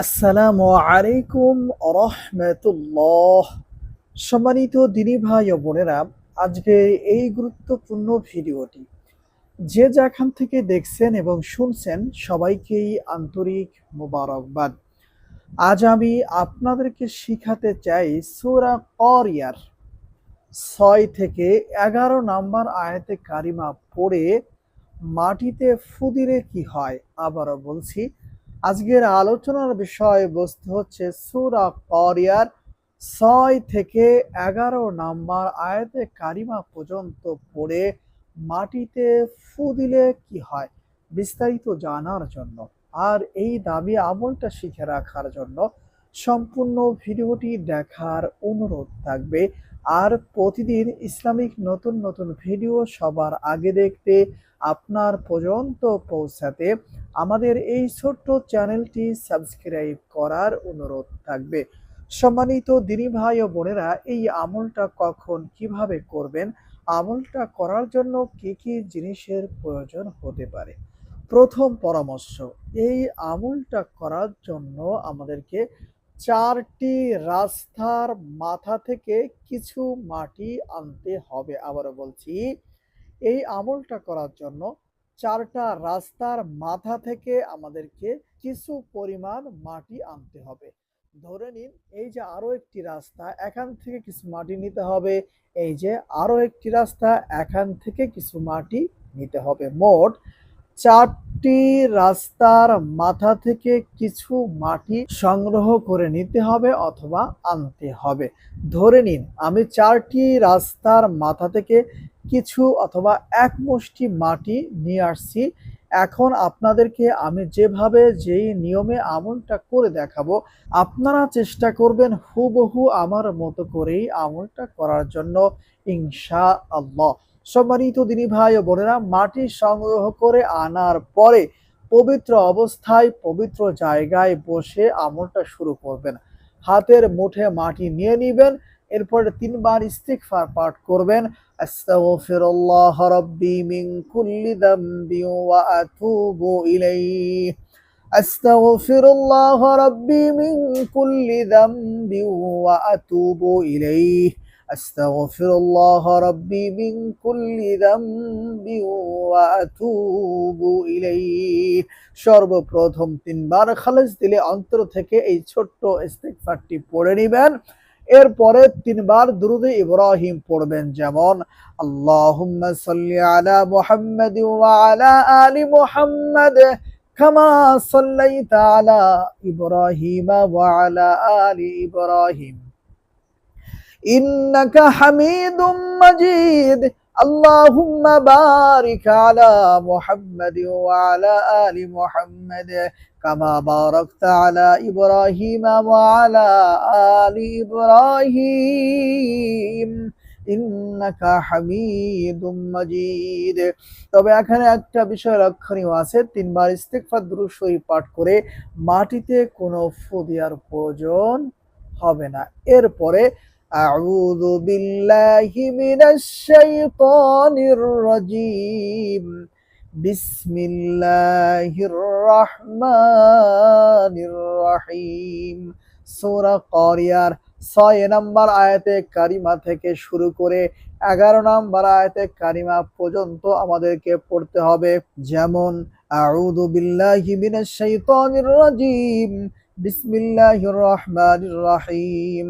আসসালামু আলাইকুম রহমতুল্লাহ। সম্মানিত দিনী ভাই ও বোনেরা, আজকে এই গুরুত্বপূর্ণ ভিডিওটি। যে যেখান থেকে দেখছেন এবং শুনছেন, সবাইকেই আন্তরিক মোবারকবাদ। আজ আমি আপনাদেরকে শিখাতে চাই সূরা করিয়ার ছয় থেকে এগারো নাম্বার আয়াতে কারিমা পড়ে মাটিতে ফুদিরে কি হয়, আবারও বলছি। আজকের আলোচনার বিষয় বস্তু হচ্ছে সুরা করিয়ার ছয় থেকে এগারো নাম্বার আয়াতে কারিমা পর্যন্ত পড়ে মাটিতে ফু দিলে কি হয় বিস্তারিত জানার জন্য আর এই দাবি আমলটা শিখে রাখার জন্য সম্পূর্ণ ভিডিওটি দেখার অনুরোধ থাকবে। আর প্রতিদিন ইসলামিক নতুন নতুন ভিডিও সবার আগে দেখতে আপনার পর্যন্ত পৌঁছাতে আমাদের এই ছোট্ট চ্যানেলটি সাবস্ক্রাইব করার অনুরোধ থাকবে। সম্মানিত দিনী ভাই ও বোনেরা, এই আমলটা কখন কীভাবে করবেন? আমলটা করার জন্য কি কি জিনিসের প্রয়োজন হতে পারে? প্রথম পরামর্শ, এই আমলটা করার জন্য আমাদেরকে চারটি রাস্তার মাথা থেকে কিছু মাটি আনতে হবে। আবারও বলছি, এই আমলটা করার জন্য চারটা রাস্তার মাথা থেকে আমাদেরকে কিছু পরিমাণ মাটি আনতে হবে। ধরে নিন, এই যে আরও একটি রাস্তা, এখান থেকে কিছু মাটি নিতে হবে। এই যে আরও একটি রাস্তা, এখান থেকে কিছু মাটি নিতে হবে। মোট চারটি রাস্তার মাথা থেকে কিছু মাটি সংগ্রহ করে নিতে হবে অথবা আনতে হবে। ধরে নিন, আমি চারটি রাস্তার মাথা থেকে কিছু অথবা এক মুষ্টি মাটি নিয়ে আসছি। এখন আপনাদেরকে আমি যেভাবে যেই নিয়মে আমলটা করে দেখাবো, আপনারা চেষ্টা করবেন হুবহু আমার মতো করেই আমলটা করার জন্য ইনশা আল্লাহ সম্মানিত দিনী ভাই ও বোনেরা, মাটি সংগ্রহ করে আনার পরে পবিত্র অবস্থায়, পবিত্র জায়গায় বসে আমলটা শুরু করবেন। হাতের মুঠে মাটি নিয়ে নিবেন এরপরে তিনবার ইস্তিগফার পাঠ করবেন, আস্তাগফিরুল্লাহ রাব্বি মিন কুল্লি যামবি ওয়া আতুবু ইলাইহি, আস্তাগফিরুল্লাহ রাব্বি মিন কুল্লি যামবি ওয়া আতুবু ইলাইহি, আস্তাগফিরুল্লাহ রাব্বি মিন কুল্লি যামবি ওয়া আতুবু ইলাইহি। সর্বপ্রথম তিনবার খালেস দিলে অন্তর থেকে এই ছোট্ট ইস্তিগফারটি পড়ে নেবেন। এরপরে তিনবার দুরুদে ইব্রাহিম পড়বেন, যেমন, আল্লাহুম্মা সাল্লি আলা মুহাম্মাদ আলি মুহাম্মাদ কামা সাল্লাইতা আলা ইব্রাহিম ওয়া আলা আলি ইব্রাহিম। ইন্নাকা হামিদুম মাজিদ। اللهم بارك على محمد وعلى آل محمد كما باركت على إبراهيم وعلى آل إبراهيم ইন্নাকা হামিদুম মাজিদ তবে এখানে একটা বিষয় লক্ষণীয় আছে তিনবার ইস্তেগফার দুরূদ শরীফ পাঠ করে মাটিতে কোনো ফু দেওয়ার প্রয়োজন হবে না এরপরে أعوذ بالله من الشيطان الرجيم بسم الله الرحمن الرحيم সূরা করিয়ার ছয় নম্বর আয়াতে কারিমা থেকে শুরু করে এগারো নম্বর আয়াতে কারিমা পর্যন্ত আমাদেরকে পড়তে হবে যেমন আউযু বিল্লাহি মিনাশ শাইতানির রাজিম বিসমিল্লাহির রহমানির রহিম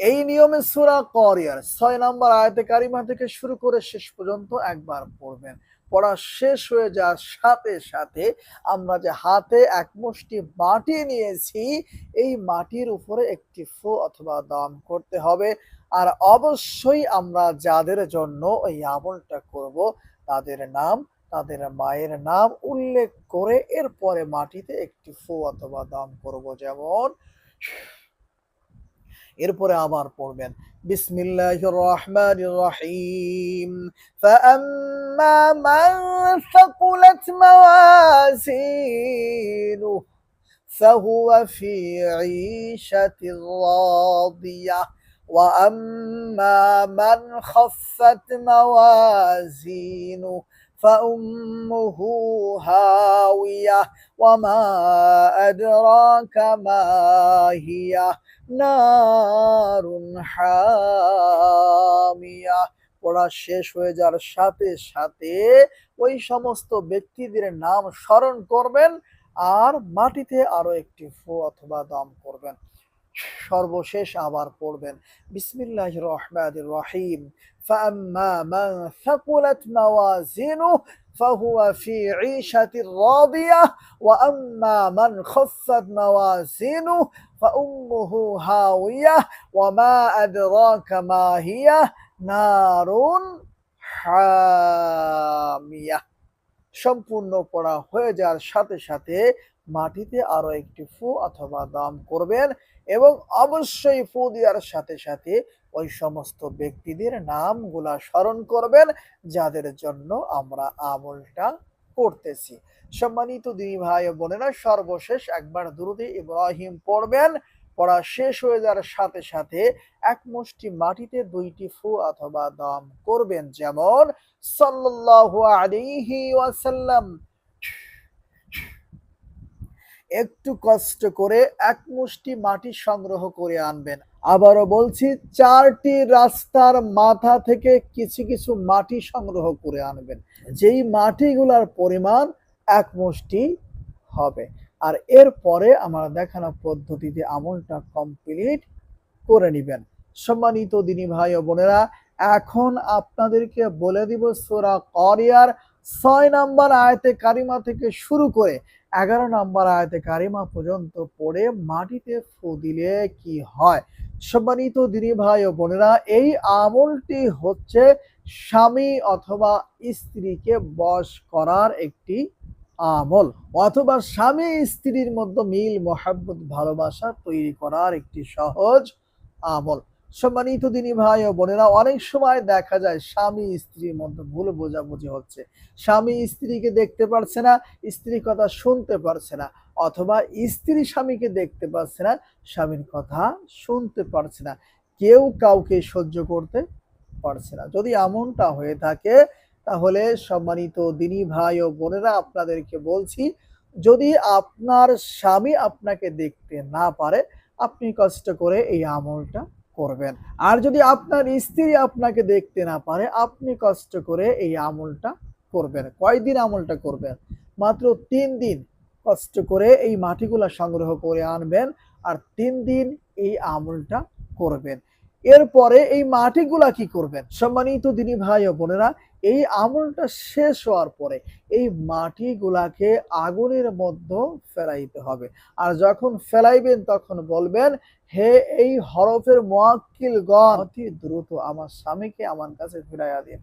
এই নিয়মে সুরা করিয়ার ছয় নম্বর আয়তে কারিমা থেকে শুরু করে শেষ পর্যন্ত একবার পড়বেন। পড়া শেষ হয়ে যাওয়ার সাথে সাথে আমরা যে হাতে এক মুষ্টি মাটি নিয়েছি, এই মাটির উপরে একটি ফু অথবা দান করতে হবে। আর অবশ্যই আমরা যাদের জন্য এই আমলটা করব, তাদের নাম, তাদের মায়ের নাম উল্লেখ করে এরপরে মাটিতে একটি ফু অথবা দান করব। যেমন এরপরে আবার পড়বেন বিসমিল্লাহির রহমানির রহিম فأما من ثقلت موازينه فهو في عيشة راضية وأما من خفت موازينه فأمه هاوية وما أدراك ما هي نار حامية পড়া শেষ হয়ে যাওয়ার সাথে সাথে ওই সমস্ত ব্যক্তিদের নাম স্মরণ করবেন আর মাটিতে আরো একটি ফু অথবা দম করবেন সর্বশেষ আবার পড়বেন বিসমিল্লাহ রহমান রহিম فأما من ثقلت موازينه فهو في عيشة راضية وأما من خفت موازينه فأمه هاوية وما أدراك ما هي نار حامية সম্পূর্ণ পড়া হয়ে যাওয়ার সাথে সাথে মাটিতে আরো একটি ফু অথবা দাম করবেন এবং অবশ্যই ফু দেওয়ার সাথে সাথে ওই সমস্ত ব্যক্তিদের নামগুলা স্মরণ করবেন, যাদের জন্য আমরা আমলটা করতেছি। সম্মানিত দিনী ভাই বোনেরা, সর্বশেষ একবার দুরুদে ইব্রাহিম পড়বেন। পড়া শেষ হয়ে যাওয়ার সাথে সাথে এক মুষ্টি মাটিতে দুইটি ফু অথবা দম করবেন। যেমন, সাল্লাল্লাহু আলাইহি ওয়াসাল্লাম একটু কষ্ট করে এক মুষ্টি মাটি সংগ্রহ করে আনবেন। আবারও বলছি, চারটি রাস্তার মাথা থেকে কিছু কিছু মাটি সংগ্রহ করে আনবেন। যেই মাটিগুলার পরিমাণ এক মুষ্টি হবে। আর এরপরে আমার দেখানো পদ্ধতিতে আমলটা কমপ্লিট করে নেবেন। সম্মানিত দিনী ভাই ও বোনেরা, এখন আপনাদেরকে বলে দিব সোরা করিয়ার ছয় নাম্বার আয়তে কারিমা থেকে শুরু করে এগারো নাম্বার আয়তে কারিমা পর্যন্ত পড়ে মাটিতে ফু দিলে কি হয়? সম্মানিত দিনী ভাই ও বোনেরা, এই আমলটি হচ্ছে স্বামী অথবা স্ত্রীকে বশ করার একটি আমল অথবা স্বামী স্ত্রীর মধ্যে মিল, মোহাব্বত, ভালোবাসা তৈরি করার একটি সহজ আমল। সম্মানিত দিনী ভাই ও বোনেরা, অনেক সময় দেখা যায় স্বামী স্ত্রীর মধ্যে ভুল বোঝাবুঝি হচ্ছে। স্বামী স্ত্রীকে দেখতে পারছে না স্ত্রীর কথা শুনতে পারছে না, অথবা স্ত্রী স্বামীকে দেখতে পারছে না, স্বামীর কথা শুনতে পারছে না। কেউ কাউকে সহ্য করতে পারছে না। যদি এমনটা হয়ে থাকে, তাহলে সম্মানিত দিনী ভাই ও বোনেরা, আপনাদেরকে বলছি, যদি আপনার স্বামী আপনাকে দেখতে না পারে, আপনি কষ্ট করে এই আমলটা করবেন। আর যদি আপনার স্ত্রী আপনাকে দেখতে না পারে, আপনি কষ্ট করে এই আমলটা করবেন। কয়দিন আমলটা করবেন? মাত্র তিন দিন কষ্ট করে এই মাটিগুলা সংগ্রহ করে আনবেন আর তিন দিন এই আমলটা করবেন। এরপরে এই মাটিগুলা কি করবেন? সম্মানিত দিনী ভাই ও বোনেরা, এই আমলটা শেষ হওয়ার পরে এই মাটিগুলাকে আগুনের মধ্যে ফেলাইতে হবে। আর যখন ফেলাইবেন, তখন বলবেন, হে এই হরফের মোয়াক্কিল গণ অতি দ্রুত আমার স্বামীকে আমার কাছে ফিরাইয়া দিন।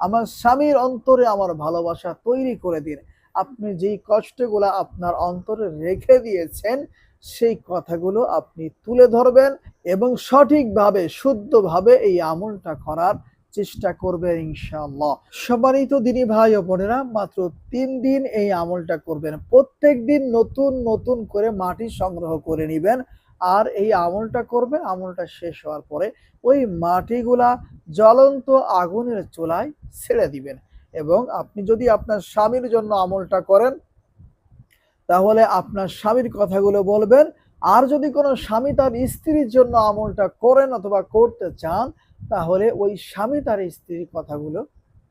আমার স্বামীর অন্তরে আমার ভালোবাসা তৈরি করে দিন। আপনি যেই কষ্টগুলা আপনার অন্তরে রেখে দিয়েছেন সেই কথাগুলো আপনি তুলে ধরবেন এবং সঠিকভাবে, শুদ্ধভাবে এই আমলটা করার চেষ্টা করবেন ইনশাআল্লাহ। তো দিনী ভাই ও বোনেরা, মাত্র তিন দিন এই আমলটা করবেন। প্রত্যেক দিন নতুন নতুন করে মাটি সংগ্রহ করে নেবেন আর এই আমলটা করবেন, আমলটা শেষ হওয়ার পরে ওই মাটিগুলা জ্বলন্ত আগুনের চুলায় ছেড়ে দিবেন। এবং আপনি যদি আপনার স্বামীর জন্য আমলটা করেন তাহলে আপনার স্বামীর কথাগুলো বলবেন। আর যদি কোনো স্বামী তার স্ত্রীর জন্য আমলটা করেন অথবা করতে চান, তাহলে ওই স্বামী তার স্ত্রীর কথাগুলো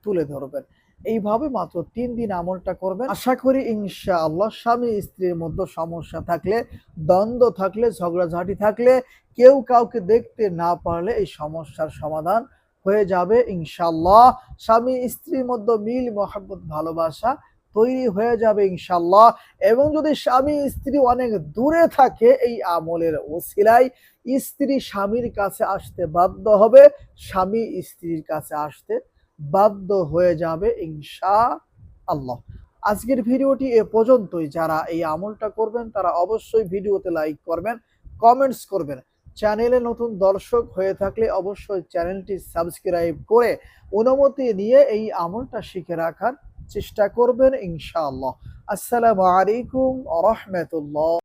তুলে ধরবেন। এইভাবে মাত্র তিন দিন আমলটা করবেন। আশা করি ইনশা আল্লাহ স্বামী স্ত্রীর মধ্যে সমস্যা থাকলে, দ্বন্দ্ব থাকলে, ঝগড়াঝাটি থাকলে, কেউ কাউকে দেখতে না পারলে এই সমস্যার সমাধান হয়ে যাবে ইনশাল্লাহ স্বামী স্ত্রীর মধ্যে মিল, মহাব্বত, ভালোবাসা তৈরি হয়ে যাবে ইনশাল্লাহ এবং যদি স্বামী স্ত্রী অনেক দূরে থাকে, এই আমলের ওসিলায় স্ত্রী স্বামীর কাছে আসতে বাধ্য হবে। স্বামী স্ত্রীর কাছে আসতে বাধ্য হয়ে যাবে ইনশা আল্লাহ আজকের ভিডিওটি এ পর্যন্তই। যারা এই আমলটা করবেন, তারা অবশ্যই ভিডিওতে লাইক করবেন, কমেন্টস করবেন। চ্যানেলে নতুন দর্শক হয়ে থাকলে অবশ্যই চ্যানেলটি সাবস্ক্রাইব করে অনুমতি নিয়ে এই আমলটা শিখে রাখার চেষ্টা করবেন ইনশাআল্লাহ। আসসালামু আলাইকুম রহমতুল্লাহ।